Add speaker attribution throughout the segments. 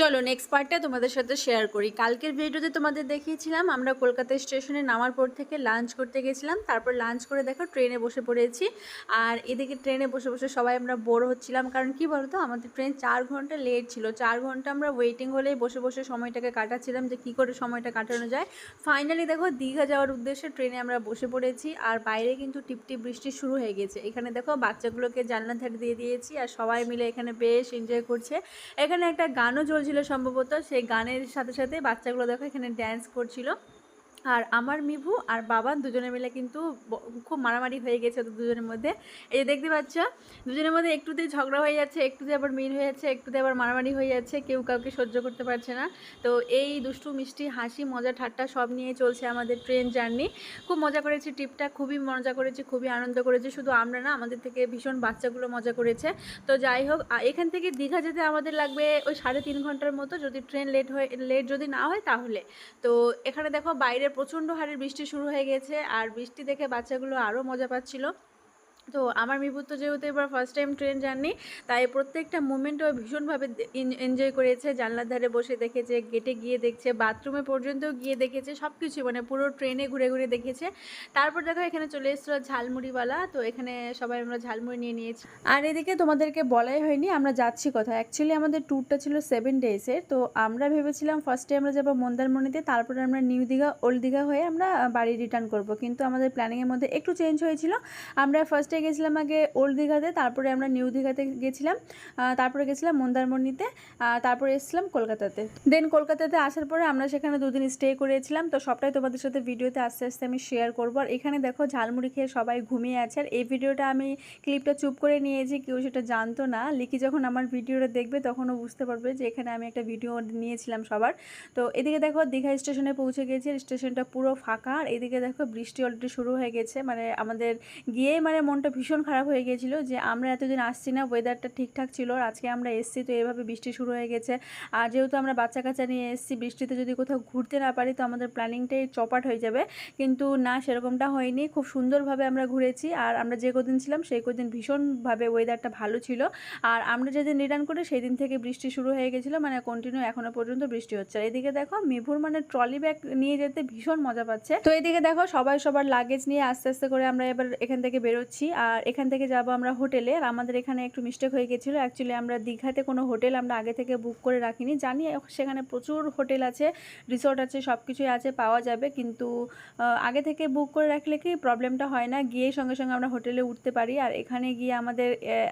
Speaker 1: চলো নেক্সট পার্টটা তোমাদের সাথে শেয়ার করি। কালকের ভিডিওতে তোমাদের দেখিয়েছিলাম, আমরা কলকাতা স্টেশনে নামার পর থেকে লাঞ্চ করতে গেছিলাম, তারপর লাঞ্চ করে দেখো ট্রেনে বসে পড়েছি। আর এদিকে ট্রেনে বসে বসে সবাই আমরা বোর হচ্ছিলাম, কারণ কি বলতো, আমাদের ট্রেন চার ঘণ্টা লেট ছিল। চার ঘণ্টা আমরা ওয়েটিং হলেই বসে বসে সময়টাকে কাটাচ্ছিলাম যে কী করে সময়টা কাটানো যায়। ফাইনালি দেখো দীঘা যাওয়ার উদ্দেশ্যে ট্রেনে আমরা বসে পড়েছি, আর বাইরে কিন্তু টিপটিপ বৃষ্টি শুরু হয়ে গেছে। এখানে দেখো বাচ্চাগুলোকে জানলা ধারে দিয়ে দিয়েছি, আর সবাই মিলে এখানে বেশ এনজয় করছে। এখানে একটা গানও চলছিল সম্ভবত সেই গানের সাথে সাথে বাচ্চাগুলো দেখো এখানে ড্যান্স করছিল। আর আমার মিভু আর বাবা দুজনে মিলে কিন্তু খুব মারামারি হয়ে গেছে ওদের দুজনের মধ্যে। এই দেখতে পাচ্ছ, দুজনের মধ্যে একটুতেই ঝগড়া হয়ে যাচ্ছে, একটুতে আবার মিল হয়ে যাচ্ছে, একটুতে আবার মারামারি হয়ে যাচ্ছে, কেউ কাউকে সহ্য করতে পারছে না। তো এই দুষ্টু, মিষ্টি, হাসি, মজা, ঠাট্টা সব নিয়ে চলছে আমাদের ট্রেন জার্নি। খুব মজা করেছি ট্রিপটা, খুবই মজা করেছি, খুবই আনন্দ করেছি। শুধু আমরা না, আমাদের থেকে ভীষণ বাচ্চাগুলো মজা করেছে। তো যাই হোক এখান থেকে দীঘা যেতে আমাদের লাগবে ওই সাড়ে তিন ঘণ্টার মতো। যদি ট্রেন লেট হয়ে, লেট যদি না হয় তাহলে। তো এখানে দেখো বাইরে প্রচণ্ড হারে বৃষ্টি শুরু হয়ে গেছে আর বৃষ্টি দেখে বাচ্চাগুলো আরও মজা পাচ্ছিল। তো আমার তো যেহেতু এবার ফার্স্ট টাইম ট্রেন জার্নি তাই প্রত্যেকটা মুমেন্ট ও ভীষণভাবে এনজয় করেছে। জানলার ধারে বসে দেখেছে গেটে গিয়ে দেখছে বাথরুমে পর্যন্ত গিয়ে দেখেছে সব কিছু মানে পুরো ট্রেনে ঘুরে ঘুরে দেখেছে। তারপর দেখো এখানে চলে এসেছিল ঝালমুড়িওয়ালা, তো এখানে সবাই আমরা ঝালমুড়ি নিয়ে নিয়েছি। আর এদিকে তোমাদেরকে বলাই হয়নি, আমরা যাচ্ছি কোথায়? অ্যাকচুয়ালি আমাদের ট্যুরটা ছিল সেভেন ডেজের তো আমরা ভেবেছিলাম ফার্স্টে আমরা যাব মন্দারমণিতে, তারপরে আমরা নিউ দীঘা ওল্ড দীঘা হয়ে আমরা বাড়ি রিটার্ন করব। কিন্তু আমাদের প্ল্যানিংয়ের মধ্যে একটু চেঞ্জ হয়েছিল। আমরা ফার্স্টে গেছিলাম আগে ওল্ড দীঘাতে তারপরে আমরা নিউ দীঘাতে গেছিলাম তারপরে গেছিলাম মন্দারমণিতে তারপরে এসেছিলাম কলকাতাতে। দেন কলকাতাতে আসার পরে আমরা সেখানে দুদিন স্টে করেছিলাম, তো সবটাই তোমাদের সাথে ভিডিওতে আস্তে আস্তে আমি শেয়ার করব। আর এখানে দেখো ঝালমুড়ি খেয়ে সবাই ঘুমিয়ে আছে, আর এই ভিডিওটা আমি ক্লিপটা চুপ করে নিয়েছি, কেউ সেটা জানতো না। লিখি যখন আমার ভিডিওটা দেখবে তখনও বুঝতে পারবে যে এখানে আমি একটা ভিডিও নিয়েছিলাম সবার। তো এদিকে দেখো দীঘা স্টেশনে পৌঁছে গেছি স্টেশনটা পুরো ফাঁকা, আর এদিকে দেখো বৃষ্টি অলরেডি শুরু হয়ে গেছে। মানে আমাদের গিয়েই মানে মনটা ভীষণ খারাপ হয়ে গেছিল যে আমরা এতদিন আসছি না ওয়েদারটা ঠিকঠাক ছিল আজকে আমরা এসছি, তো এভাবে বৃষ্টি শুরু হয়ে গেছে। আর যেহেতু আমরা বাচ্চা কাচ্চা নিয়ে এসেছি, বৃষ্টিতে যদি কোথাও ঘুরতে না পারি, তো আমাদের প্ল্যানিংটাই চপাট হয়ে যাবে। কিন্তু না, সেরকমটা হয়নি। খুব সুন্দরভাবে আমরা ঘুরেছি আর আমরা যে কদিন ছিলাম, সেই কদিন ভীষণভাবে ওয়েদারটা ভালো ছিল। আর আমরা যেদিন রিটার্ন করি সেই দিন থেকে বৃষ্টি শুরু হয়ে গেছিল মানে কন্টিনিউ এখনও পর্যন্ত বৃষ্টি হচ্ছে। এদিকে দেখো, মিভুর মানে ট্রলি ব্যাগ নিয়ে যেতে ভীষণ মজা পাচ্ছে। তো এদিকে দেখো, সবাই সবার লাগেজ নিয়ে আস্তে আস্তে করে আমরা এবার এখান থেকে বেরোচ্ছি। আর এখান থেকে যাব আমরা হোটেলে। আর আমাদের এখানে একটু মিস্টেক হয়ে গেছিল। অ্যাকচুয়ালি আমরা দীঘাতে কোনো হোটেল আমরা আগে থেকে বুক করে রাখিনি। জানি সেখানে প্রচুর হোটেল আছে রিসোর্ট আছে সব কিছুই আছে, পাওয়া যাবে। কিন্তু আগে থেকে বুক করে রাখলে কি প্রবলেমটা হয় না? গিয়ে সঙ্গে সঙ্গে আমরা হোটেলে উঠতে পারি। আর এখানে গিয়ে আমাদের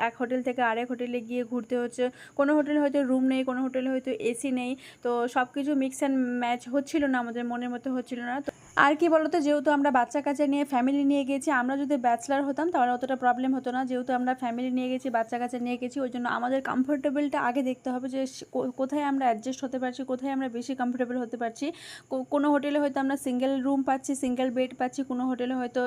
Speaker 1: এক হোটেল থেকে আরেক হোটেলে গিয়ে ঘুরতে হচ্ছে। কোনো হোটেলে হয়তো রুম নেই, কোনো হোটেলে হয়তো এসি নেই। তো সব কিছু মিক্স অ্যান্ড ম্যাচ হচ্ছিল না, আমাদের মনের মতো হচ্ছিল না। তো আর কি বলতো, যেহেতু আমরা বাচ্চা কাচ্চা নিয়ে ফ্যামিলি নিয়ে গেছি, আমরা যদি ব্যাচলার হতাম তাহলে অতটা প্রবলেম হতো না। যেহেতু আমরা ফ্যামিলি নিয়ে গেছি, বাচ্চা কাচ্চা নিয়ে গেছি, ওই জন্য আমাদের কমফোর্টেবলটা আগে দেখতে হবে যে কোথায় আমরা অ্যাডজাস্ট হতে পারছি, কোথায় আমরা বেশি কমফোর্টেবল হতে পারছি। কোনো হোটেলে হয়তো আমরা সিঙ্গেল রুম পাচ্ছি সিঙ্গেল বেড পাচ্ছি, কোনো হোটেলে হয়তো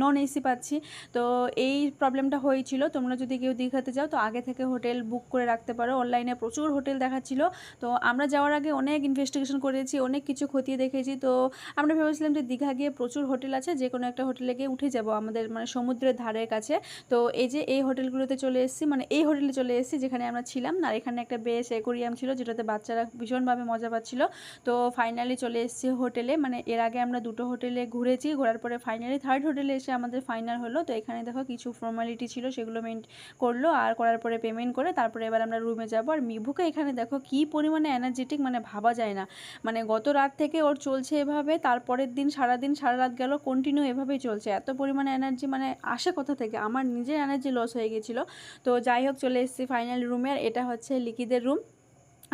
Speaker 1: নন এসি পাচ্ছি। তো এই প্রবলেমটা হয়েছিল। তোমরা যদি কেউ দীঘাতে যাও, তো আগে থেকে হোটেল বুক করে রাখতে পারো। অনলাইনে প্রচুর হোটেল দেখাচ্ছিল। তো আমরা যাওয়ার আগে অনেক ইনভেস্টিগেশন করেছি, অনেক কিছু খতিয়ে দেখেছি। তো আমরা ভেবেছিলাম যে দীঘা গিয়ে প্রচুর হোটেল আছে যে কোনো একটা হোটেলে গিয়ে উঠে যাব আমাদের মানে সমুদ্রের ধারের কাছে। তো এই যে এই হোটেলগুলোতে চলে এসেছি মানে এই হোটেলে চলে এসেছি যেখানে আমরা ছিলাম। আর এখানে একটা বেশ অ্যাকোরিয়াম ছিল, যেটাতে বাচ্চারা ভীষণভাবে মজা পাচ্ছিল। তো ফাইনালি চলে এসেছি হোটেলে মানে এর আগে আমরা দুটো হোটেলে ঘুরেছি, ঘোরার পরে ফাইনালি থার্ড হোটেলে এসে আমাদের ফাইনাল হলো। তো এখানে দেখো কিছু ফর্মালিটি ছিল, সেগুলো মেন করল, আর করার পরে পেমেন্ট করে তারপরে এবার আমরা রুমে যাব। আর মিভুকে এখানে দেখো কি পরিমাণে এনার্জেটিক মানে ভাবা যায় না। মানে গত রাত থেকে ওর চলছে এভাবে তারপরের দিন সারা দিন সারা রাত গেল কন্টিনিউ এভাবেই চলছে। এত পরিমাণে এনার্জি মানে আসে কোথা থেকে? আমার নিজের এনার্জি লস হয়ে গেছিল। তো যাই হোক, চলে এসেছি ফাইনাল রুমের এটা হচ্ছে লিকিদের রুম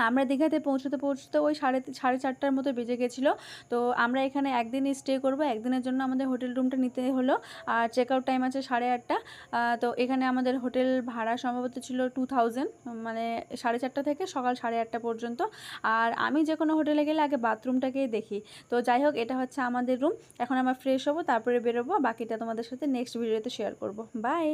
Speaker 1: আমরা দীঘাতে পৌঁছতে পৌঁছতে ওই সাড়ে সাড়ে চারটার মতো বেজে গেছিল। তো আমরা এখানে একদিনই স্টে করব। একদিনের জন্য আমাদের হোটেল রুমটা নিতে হলো। আর চেক আউট টাইম আছে সাড়ে আটটা। তো এখানে আমাদের হোটেল ভাড়া সম্ভবত ছিল টু থাউজেন্ড মানে সাড়ে চারটা থেকে সকাল সাড়ে আটটা পর্যন্ত। আর আমি যে কোনো হোটেলে গেলে আগে বাথরুমটাকেই দেখি। তো যাই হোক, এটা হচ্ছে আমাদের রুম এখন আমরা ফ্রেশ হব, তারপরে বেরোবো। বাকিটা তোমাদের সাথে নেক্সট ভিডিওতে শেয়ার করব। বাই